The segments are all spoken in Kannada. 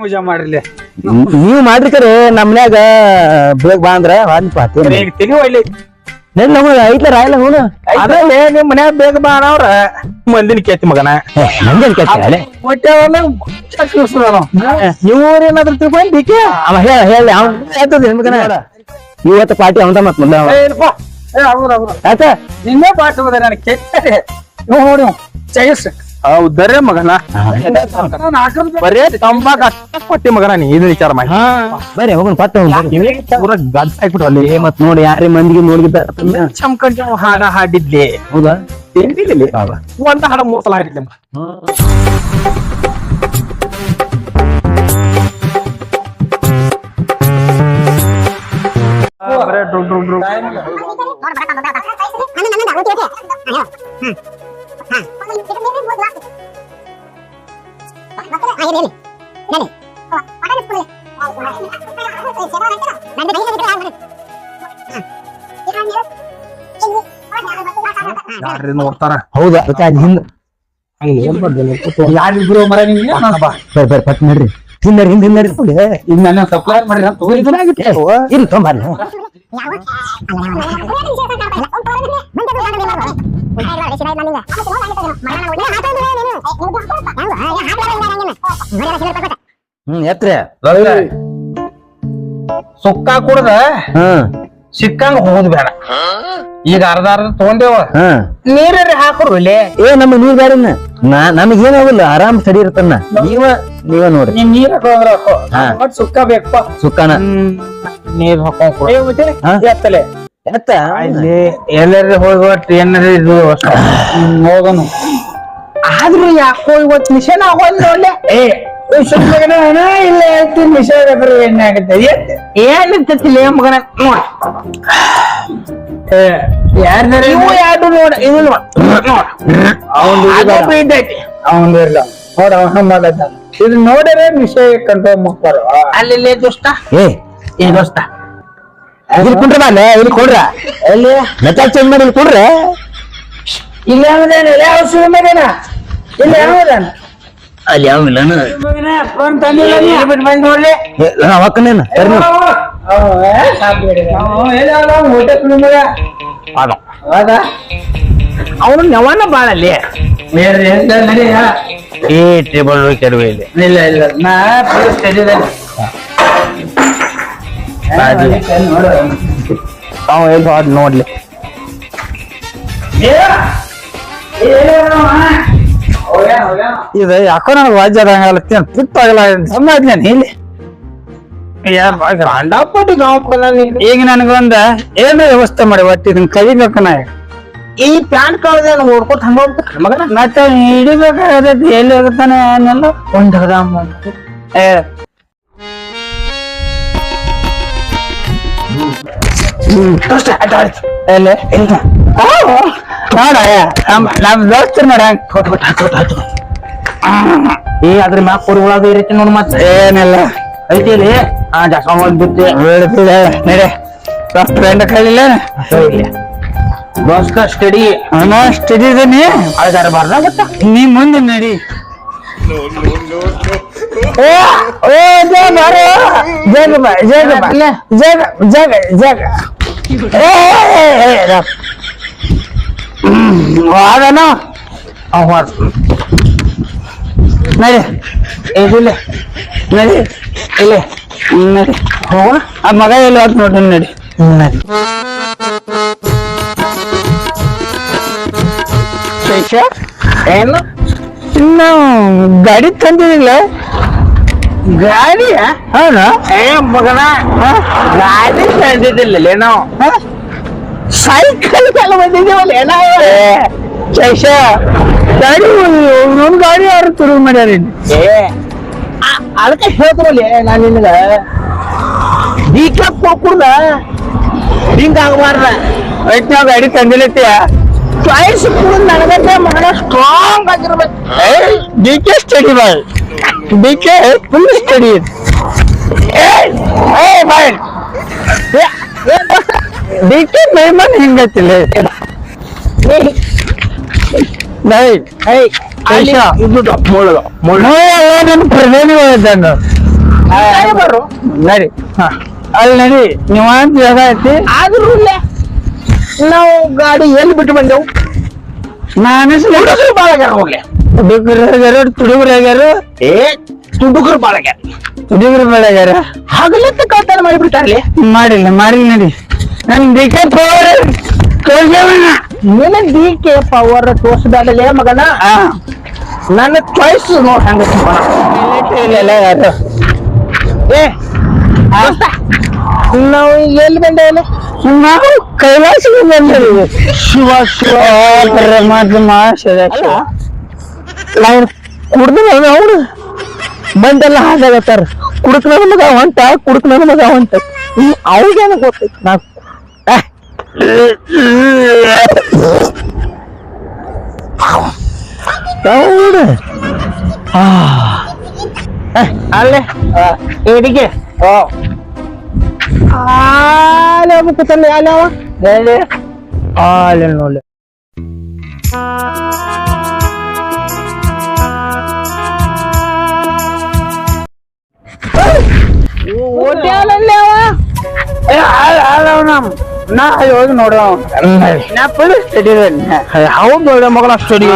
ಮುಜಾ ಮಾಡ್ರಿ ನೀವ್ ಮಾಡ್ರಿ ಕರೆ ನಮ್ನ್ಯಾಗ ಬೇಗ ಬಾ ಅಂದ್ರ ವಾದ್ಪ ಈಗ ತೆಗಿ ಒಳ್ಳೆ. ನೆನ್ ನಮಗ ಐತ್ಲ ರಾಯಲ್ಲ ಹೂನು ಅದಲ್ಲೇ ನಿಮ್ ಮನ್ಯಾಗ ಬೇಗ ಬಾ ಅನ್ನವ್ರ. ಮಂದಿನ ಕೇತಿ ಮಗನ. ಕೆಟ್ಟ ಅಲೆ ಇವ್ರ ಏನಾದ್ರು ತಿಳ್ಕೊಂಡ್ ಡಿಕೆ ಅವ ಹೇಳ ಹೇಳಿ ಅವ್ನ ಹೇಳ್ತದ ಇವತ್ತು ಇವತ್ತ ಪಾರ್ಟಿ ಅವಂದ ಮತ್ ಮುಂದೆ ಆತ ನಿನ್ನೆ ಪಾರ್ಟಿ ಹೋದ ನನಗೆ ನೋಡಿ ಚೈಸ್. ಹೌದರೇ ಮಗನ? ಬರೇ ತಂಬಾಕ ಕೊಟ್ಟಿ ಮಗನ ನೀ ಇದು ವಿಚಾರ ಮಾಡಿ. ಹಾ. ಬರ್ರಿ ಹೋಗೋಣ ಪತ್ತ. ಪೂರ ಗಡ್ಸ್ ಹಾಕ್ಬಿಟ್ಟು ಅಲ್ಲಿ. ಏ ಮತ್ ನೋಡಿ ಯಾರೇ ಮಂದಿಗೆ ನೋಡಿದ ಚಮ್ಕಂಡ್ ಹಾಡ ಹಾಡಿದ್ಲಿ. ಹೌದಾ? ಒಂದ್ ಹಾಡ ಮೂರ್ ಸಲ ಹಾಡಿದ್ಲಿ ಬರೇ ಡ್ರುಗ್ ಡ್ರುಗ್ ಡ್ರುಗ್. ಯಾರ್ರಿ ನೋಡ್ತಾರ ಹೌದಾ. ಹಿಂದ. ಯಾರಿಬ್ರು ಮರ ನಿಮ್ಗೆ? ಬರ್ರಿ ಬರ್ರಿ ಪಟ್ ನಡ್ರಿ. ಹಿಂದರಿ ಹಿಂದ ಹಿಂದರಿ ಈಗ ನನ್ನ ಸಪ್ಲೈರ್ ಮಾಡಿ ಇಲ್ಲಿ ತೊಂಬರ್ರಿ ಹ್ಮ್ ಎತ್ರಿ ಸುಕ್ಕ ಕುಡ್ದ ಹ್ಮ್ ಸಿಕ್ಕಂಗ ಹೋಗುದ್ ಬೇಡ. ಈಗ ಅರ್ಧ ಅರ್ಧ ತಗೊಂಡೇವ. ನೀರ ನೀರೇ ಹಾಕೊಡು ಇಲ್ಲಿ ಏ ನಮ್ಮ ನೀರ್ ಬೇಡ ನಾ ನಮಗ್ ಏನಾಗಲ್ಲ ಆರಾಮ್ ಸರಿ ಇರ್ತನ ನೀವ ನೀವ ನೋಡ್ರಿ. ನೀನ್ ನೀರ್ ಹಾಕೊಂಡ್ರ ಹಾಕೋ. ಸುಕ್ಕ ಬೇಕಪ್ಪ ಸುಕ್ಕನ. ನೀರ್ ಹಾಕೊಂಡ್ ಕೊಡು. ಹಾ? ಎತ್ತಲೆ ಎತ್ತ? ಎಲ್ಲರ ಹೋಗುವ ಟ್ರೈನ್ ಇದು ಹೋಗೋನು. ಆದ್ರೂ ಯಾಕೋ ಇವತ್ತು ಮಿಷನ್ ಆಗೋಲ್ಲ ಒಳ್ಳೆ ಏ ಇಲ್ಲ ಹೇಳ್ತಿ ಮಿಷನ್ ಬೇಕಾದ್ರೆ ಏನಾಗುತ್ತೆ ಆಗುತ್ತೆ ಲೇ ಮಗನ ನೋಡ. ಯಾರ್ದಾರ ಇವು ಯಾರು ನೋಡ ಇದು ನೋಡ ನೋಡ. ಅವನು ಇದ್ದೈತಿ ಅವನು ಇಲ್ಲ ನೋಡ ಅವನ ಮಾಡದ ಇದು ನೋಡಿದ್ರೆ ಮಿಷನ್ ಕಂಟ್ರೋಲ್ ಮಾಡ್ತಾರ ಅಲ್ಲಿ ದೋಸ್ತ? ಏ. ಏ ದೋಸ್ತ. ಇಲ್ಲಿ ಕುಂಡ್ರ ಬಾಲೆ ಇಲ್ಲಿ ಕೊಡ್ರ. ಎಲ್ಲಿ? ಮೆಟಲ್ ಚೇಂಜ್ ಮಾಡಿ ಇಲ್ಲಿ ಕೊಡ್ರೆ. ಇಲ್ಲಿ ಅಂದ್ರೆ ಯಾವ ಇಲ್ಲಿ ಯಾವ್ದಾನ ಅಲ್ಲಿ ಯಾವ ಇಲ್ಲನ ಫೋನ್ ತಂದಿಲ್ಲ ನೀ ಬಿಟ್ಟು ಬಂದ್ ನೋಡ್ಲಿ ನಾವ್ ಅಕ್ಕನೇನ ಸರಿ ಅವನು ನವನ ಬಾಳಲ್ಲಿ ಈ ಟೇಬಲ್ ಕೆಡವೆ ಇಲ್ಲಿ ಇಲ್ಲ ಇಲ್ಲ ನಾ ಫುಲ್ ಅವ ಎಲ್ಲಿ ನೋಡ್ಲಿ ಇದು ಯಾಕೋ ನನಗೆ ವಾಜ್ಯದಂಗಲತ್ತೀನಿ ಪುಟ್ಟ ಆಗಲ್ಲ ಸಣ್ಣ ಆದ್ನೇನು ಇಲ್ಲಿ. ಗಂಡಪಟ್ಟು ಈಗ ನನಗೊಂದ ಏನು ವ್ಯವಸ್ಥೆ ಮಾಡಿ ಒಟ್ಟು ಇದನ್ನ ಕಲಿಬೇಕು ನಾ ಈ ಪ್ಯಾಂಟ್ ಕಳ್ದೆ ಓಡ್ಕೊತ ಹಂಗ ಹೋಗ್ಬೇಕು ಮಗನ? ಮತ್ತೆ ಹಿಡಿಬೇಕಾಗತೈತಿ ಎಲ್ಲಿ ಹೋಗುತ್ತಾನೆ ಅನ್ನೆಲ್ಲ ಒಂದ್ ಏ. ಎಲ್ಲ? ಇಲ್ಲ ನೋಡ ನಮ್ ನಮ್ ದೋಸ್ತರು ನೋಡ ಏ ಅದ್ರ ಮ್ಯಾಗ ಕೊಡುಗಳಾಗ ಇರೈತಿ ನೋಡ್ ಮತ್ತೆ ಏನಿಲ್ಲ ಐತಿ ಇಲ್ಲಿ ಹಾ ಜಾಸ್ತಿ ಹೋದ್ ಬಿದ್ದೆ ಹೇಳ್ತಿಲ್ಲ ನಡೆ ಫ್ರೆಂಡ್ ಕಳಿಲ್ಲ ದೋಸ್ತ ಸ್ಟಡಿ ಅಣ್ಣ ಸ್ಟಿದ್ದೀನಿ ಅಳ್ದಾರ ಬಾರ್ದ ಗೊತ್ತಾ ನೀ ಮುಂದೆ ನಡಿ ಏ, ಏ, ಜಯ ಬಾರೋ. ಜಗ ಬಾ, ಜಗ ಬಾ. ಜಗ, ಜಗ, ಜಗ. ಏ, ಏ, ಏ, ಏ, ರ. ಹ್ಮ್, ಹೋದನು? ಅವ ಹೋದ. ನಡಿ. ಇದಿಲ್ಲ ನಡಿ. ಇಲ್ಲಿ. ನಡಿ. ಹೋಗೋಣ? ಆ ಮಗ ಎಲ್ಲಿ ಹೋದ್ ನೋಡಿ. ನಡಿ. ನಡಿ ಏನು? ಇನ್ನು ಗಾಡಿ ತಂದಿದಿಲ್ಲ ಗಾಡಿ ಹೌದಾ? ಏ ಮಗನ. ಗಾಡಿ ತಂದಿದ್ದಿಲ್ಲ ನಾವು. ಸೈಕಲ್ ಕೆಲ ಬಂದಿದ್ದೀವಲ್ಲ ಏನೋ ಶೇಷ ಗಾಡಿ ಒಂದೊಂದು ಗಾಡಿ ಯಾರು ತುರು ಮಾಡ್ಯಾರ ಏ ಅದಕ್ಕೆ ಹೇಳ್ತಾರಲ್ಲಿ ನಾನು ನಿನಗ. ಡಿಕ್ಯಾಪ್ ಕುಡ್ದ ಹಿಂಗ ಆಗಬಾರ್ದ. ಒಟ್ಟು ನಾವು ಗಾಡಿ ತಂದಿಲತ್ತೀಯ ಚಾಯ್ಸ್ ಕುಡಿದ್ ನನಗಂತೆ ಮಗನ ಸ್ಟ್ರಾಂಗ್ ಆಗಿರ್ಬೇಕು. D K steady boy D K full steady D K ಮೇಮನ್ ಹಿಂಗತ್ತಿಲ್ಲ ನೈ ಇದು ಮುಳ್ಳು ಮುಳ್ಳು ಪ್ರಧಾನಿ ಇದ್ದಂಗ ಬರು ನಡಿ. ಅಲ್ಲಿ ನಡಿ. ನೀವಂತ ಜಾಗ ಐತಿ? ಆದ್ರೂ ನಾವು ಗಾಡಿ ಎಲ್ಲಿ ಬಿಟ್ಟು ಬಂದೆವು? ನಾನು ಹುಡುಗರು ಬಾಳಗ್ಯಾರ ಹೋಗ್ಲಿ. ಹುಡುಗರು ಆಗ್ಯಾರ ತುಡುಗರು ಆಗ್ಯಾರ? ಏ ತುಡುಗರು ಬಾಳಗ್ಯಾರ. ಹುಡುಗರು ಬಾಳಗ್ಯಾರ? ಹಗಲತ್ತ ಮಾಡಿ ಮಾಡಿಬಿಡ್ತಾರಲಿ. ಮಾಡಿಲ್ಲ ಮಾಡಿಲ್ಲ ನಡಿ. ನನ್ ದಿಕ್ಕ ಪವರ್ ನಿನ್ನ ಡಿ ಕೆ ಪವರ್ ತೋರ್ಸ್ಬೇಡಲೇ ಮಗನ? ನನ್ನ ಚಾಯ್ಸ್ ನೋಡ್ ಹಂಗ ಇಲ್ಲ ಯಾರು ಏ ನಾವು ಎಲ್ಲಿ ಬಂದೇವಲ್ಲ ನಾವು ಬಂದಿದ್ದೀವಿ ಶಿವ ಶಿವ ಪರಮಾತ್ಮ ಶಿವ ಅಲ್ಲ? ನಾವು ಕುಡ್ದು ಅವನು ಬಂದೆಲ್ಲ ಹಾಗಾಗತ್ತಾರ ಕುಡುಕ್ ನನ್ನ ಮಗ ಹೊಂಟ ಕುಡುಕ್ ನನ್ನ ಮಗ ಹೊಂಟ ಅವ್ರಿಗೇನ ಗೊತ್ತೈತಿ? ನಾ ಹೌದು ಅಲ್ಲೇ ಏಡಿಗೆ ಓ ಆಲೆ ಮುಕ್ಕುತ್ತಲ್ಲ ಅಲ್ಲ ಅವ ಹೇಳಿ ಆಲೆ ನಾ ಹೋಗಿ ನೋಡ ನಾ ಫುಲ್ ಸ್ಟಡಿ ಹೌದು ನೋಡ ಮಗನ ಸ್ಟಡಿ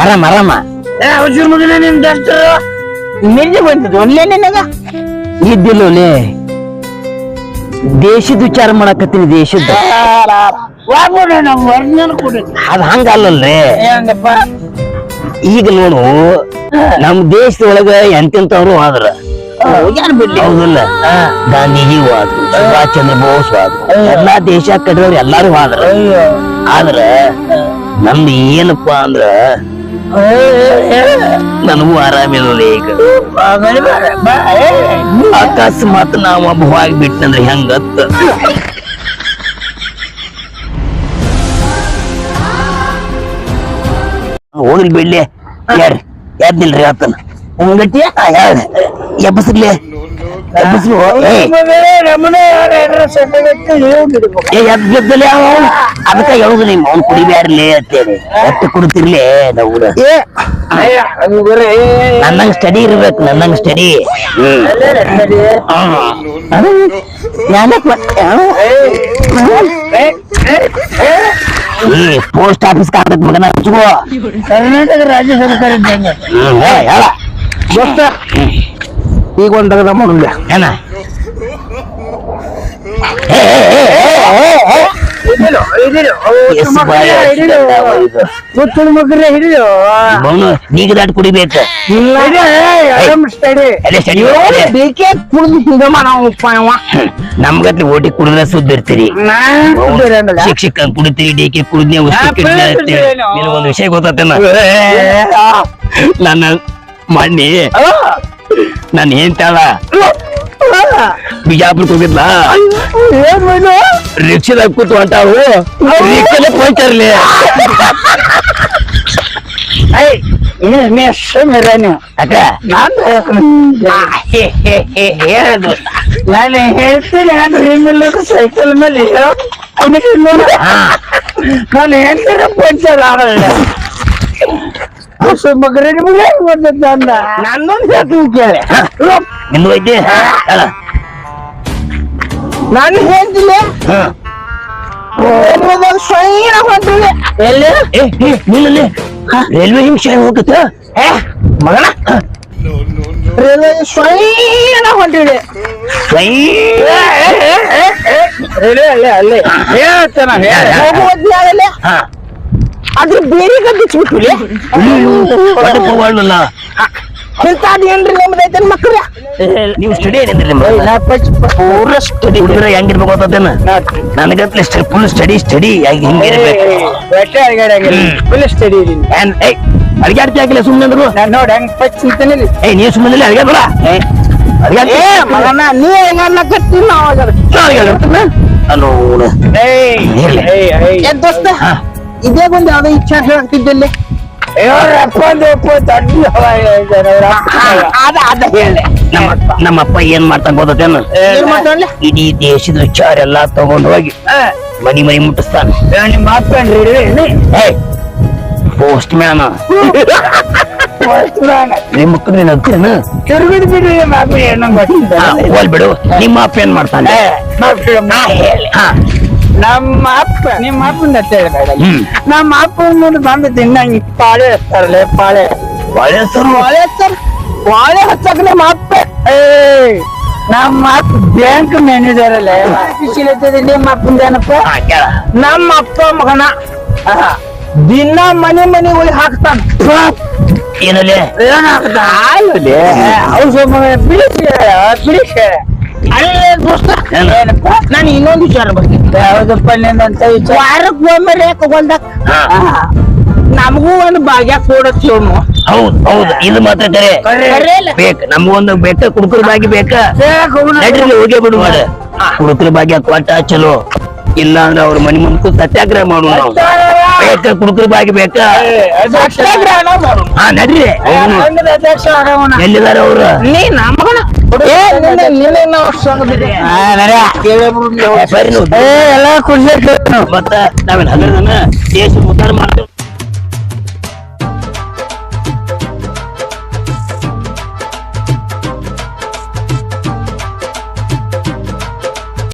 ಆರಾಮ ಆರಾಮ. ಡಾಕ್ಟರ್ ಮಿರ್ಜಿ ಬಂದಿದ್ದು ಒನ್ಲೇ ನಿನಗ? ಇದ್ದಿಲ್ಲೋಲೆ. ದೇಶದ ವಿಚಾರ ಮಾಡಕತ್ತೀನಿ ದೇಶದ ಅದ್ ಹಂಗಲ್ಲಲ್ರಿ ಈಗ ನೋಡು ನಮ್ ದೇಶದೊಳಗ ಎಂತೆಂತವ್ರು ಆದ್ರ. ಹೌದಲ್ಲ. ಗಾಂಧೀಜಿ ಹೋದ್ರು ಸುಭಾಷ್ ಚಂದ್ರ ಬೋಸ್ ಹೋದ್ರು. ಎಲ್ಲಾ ದೇಶ ಕಟ್ಟದವ್ರು ಎಲ್ಲಾರು ಹೋದ್ರ ಆದ್ರ ನಮ್ದು ಏನಪ್ಪಾ ಅಂದ್ರ ನನಗೂ ಆರಾಮಿಲ್ಲ ಈಗ. ಅಕಸ್ಮಾತ್ ನಾವ್ ಒಬ್ಬ ಹೋಗ್ಬಿಟ್ನಂದ್ರೆ ಹೆಂಗತ್ತ? ಹೋಗ್ಲಿ ಬಿಡ್ಲಿ. ಯಾರ? ಎದ್ದಿಲ್ರಿ ಆತನ? ಹಂಗಟ್ಟಿ ಎಬ್ಬಸ್ಲಿ ಎಬ್ಬಸ್ಲು ಏ ಏ ಎದ್ ಗೆದ್ದಲೆ ಅವ ಅದಕ್ಕ ಹೇಳುದು ನಿಮ್ಮ ಅವ್ನು ಕುಡಿಬ್ಯಾರ್ಲಿ ಅಂತೇಳಿ ಎತ್ತ ಕುಡ್ತಿರ್ಲಿ ನಾವು ನನ್ನಂಗ್ ಸ್ಟಡಿ ಇರ್ಬೇಕು ನನ್ನಂಗ್ ಸ್ಟಡಿ ಈ ಪೋಸ್ಟ್ ಆಫೀಸ್ ಕಾಗದ ಮಗನ ಹಚ್ಕೋ ಕರ್ನಾಟಕ ರಾಜ್ಯ ಸರ್ಕಾರ ಇದ್ದಂಗೆ ಹ್ಮ್ ಹೇಳ ಹೇಳ ದೋಸ್ತ ಈಗ ಒಂದು ತಗದ ಮಾಡೋಣ ಏನ ನೀಗ ದಾಟ್ ಕುಡಿಬೇಕು. ಬೇಕೇ ಕುಡ್ದು ನಾವು ನಮ್ಗತ್ಲಿ ಓಟಿ ಕುಡಿದ್ರೆ ಸುದ್ದ ಇರ್ತೀರಿ ನಾನ್ ಕುಡ್ದಿರಲ್ಲ. ಶಿಕ್ಷಕ ಕುಡಿತೀರಿ ಡಿಕೆ ಕುಡಿದ್ನೆ ಒಂದು ವಿಷಯ ಗೊತ್ತಾತೇನ? ನನ್ನ ಮಣ್ಣಿ. ನಾನು ಹೇಳ್ತಾಳ ಬಿಜಾಪುರಕ್ಕೆ ಹೋಗಿದ್ಲ? ಏನ್ ಮಾಡು? ರಿಕ್ಷಾದಾಗ ಕೂತು ಹೊಂಟಾವು ರಿಕ್ಷಾದ ಹೋಯ್ತಾರಲಿ ಅಕ್ಕ ನಾನು? ನಾನು ಹೇಳ್ತೀನಿ. ನಾನು ಹಿಂಗಿಲ್ಲದ ಸೈಕಲ್ ಮೇಲೆ ಅವನಿಗೆ ನಾನು ಹೇಳ್ತೀನಿ ಪಂಚರ್ ಆಗಲ್ಲ ಮಗರೇ ನಿಮಗೆ ಹೆಂಗ್ ಬಂದದ್ದು ಅಂದ ನನ್ನೊಂದು ಹೇಳ್ತೀನಿ ಕೇಳಿ ನಿಂದು ಐತಿ ನಾನು ಹೇಳ್ತಿಲ್ಲ ಹೊಂಟಿದೆ ಎಲ್ಲಿ ನಿಲ್ಲಲ್ಲಿ ರೈಲ್ವೆ ಹಿಂಸೆ ಹೋಗತ್ತ ಏ ಮಗನ ರೈಲ್ವೆ ಸ್ವೈನ ಹೊಂಟಿದೆ ರೈಲ್ವೆ ಅಲ್ಲೇ ಅಲ್ಲೇ ಹೇಳ್ತಾನ ಹೋಗುವದ್ನಾಳಲ್ಲೇ ಹಾ ಅದ್ರ ಬೇರೆ ನಿಮ್ದು ಐತೆ ಮಕ್ಕಳ? ನೀವು ಸ್ಟಡಿ ಏನಿದ್ರಿ ನಿಮ್ದು? ಪೂರ ಸ್ಟಡಿ. ಹುಡುಗರ ಹೆಂಗಿರ್ಬೇಕು ಗೊತ್ತೇನ ನನಗತ್ಲೆ ಫುಲ್ ಸ್ಟಡಿ ಸ್ಟಡಿ ಹಿಂಗಿರ್ಬೇಕು ಫುಲ್ ಸ್ಟಡಿ ಅಡಿಗೆ ಹಾಕಿಲ್ಲ ಸುಮ್ಮನೆ ಅಂದ್ರು? ನೋಡಿ ಹೆಂಗ್ ಪಚ್ ನಿಂತಾನೆ ಏ ಸುಮ್ಮನೆ ಅಡಿಗೆ ಬೇಡ ಅಡಿಗೆ ಏ ಮಗನ ನೀ ಹೆಂಗನ್ನ ನೋಡು. ಏ ದೋಸ್ತ. ಇದೇ ಬಂದು ಯಾವ್ದೋ ಇಚ್ಛಾ ಹೇಳ್ತಿದ್ದಲ್ಲಿ ನಮ್ಮಪ್ಪ ಏನ್ ಮಾಡ್ತಾನ ಗೊತ್ತೇನು? ಇಡೀ ದೇಶದ ವಿಚಾರ ಎಲ್ಲಾ ತಗೊಂಡು ಹೋಗಿ ಮನಿ ಮನಿ ಮುಟ್ಟಿಸ್ತಾನೆ. ನಿಮ್ಮ ಪೋಸ್ಟ್ ಮ್ಯಾನ್ ನಿಮ್ಮ ಮ್ಯಾನ್ ನಿಮ್ ಮಕ್ಕಳು ನೀನ್ ಹತ್ತಿರನ ತಿರುಗಿದ್ ಬಿಡ್ರಿ ನಿಮ್ಮ ಅಪ್ಪ ಏನೋ ಹೋಲ್ ಬಿಡು. ನಿಮ್ಮ ಅಪ್ಪ ಏನ್ ಮಾಡ್ತಾನೆ? ನಮ್ಮ ಅಪ್ಪ ನಿಮ್ಮ ಅಪ್ಪನ ಹೇಳ್ಬೇಡ ಹ್ಮ್. ನಮ್ಮ ಅಪ್ಪ ಮುಂದೆ ಬಂದು ತಿನ್ನಂಗ್ ಪಾಳೆ ಹಚ್ತಾರಲ್ಲ ಪಾಳೆ. ಪಾಳೆ ಸರ್ ಪಾಳೆ ಹಚ್ತಾರ ಪಾಳೆ ಹಚ್ಚಕ್ ನಮ್ಮ ಅಪ್ಪ ಏ ನಮ್ಮ ಅಪ್ಪ ಬ್ಯಾಂಕ್ ಮ್ಯಾನೇಜರ್ ಅಲ್ಲ. ನಿಮ್ಮ ಅಪ್ಪನ ಏನಪ್ಪ? ನಮ್ಮ ಅಪ್ಪ ಮಗನ. ದಿನ ಮನೆ ಮನೆ ಹೋಗಿ ಹಾಕ್ತಾನ. ಏನಲ್ಲೇ? ಏನ್ ಹಾಕ್ತಾನ ಹಾಲಲ್ಲಿ ಔಷಧ ಬಿಡಿಸಿ ಬಿಡಿಸಿ ಅಲ್ಲೇ ದೋಸ್ತ. ಏನು? ಏನಪ್ಪ? ನಾನು ಇನ್ನೊಂದು ವಿಚಾರ ಬರ್ತೀನಿ ಯಾವ್ದಪ್ಪ ನಿಂದಂತ ವಿಚಾರ? ವಾರಕ್ಕೆ ಒಮ್ಮೆ ರೇಖ ಹೊಲ್ದಾಗ ನಮಗೂ ಒಂದು ಭಾಗ್ಯ ಕೊಡತ್ ಇವನು ಹೌದು ಹೌದು. ಇದು ಮಾತ್ರ ಕರೆ. ಬೇಕ ನಮ್ಗೊಂದು ಬೇಕ ಕುಡುಕರ ಭಾಗ್ಯ ಬೇಕ? ನಡ್ರಿ ಹೋಗಿ ಬಿಡು ಮಾಡ ಕುಡುಕರ ಭಾಗ್ಯ ಕೊಟ್ಟ ಚಲೋ. ಇಲ್ಲ ಅಂದ್ರೆ ಅವ್ರ ಮನಿ ಮುಂದಕ್ಕೂ ಸತ್ಯಾಗ್ರಹ ಮಾಡೋಣ ನಾವು ಬೇಕ? ಕುಡುಕರ ಬಾಗಿ ಬೇಕ? ಹಾ ನಡ್ರಿ. ಎಲ್ಲಿದಾರ ಅವ್ರು? ನೀ. ಎಲ್ಲ ಮತ್ತ ನಾವೇನ್ ಹಗರದನ್ನ ದೇಶ ಉದ್ದಾರ ಮಾಡ್ತೇವೆ.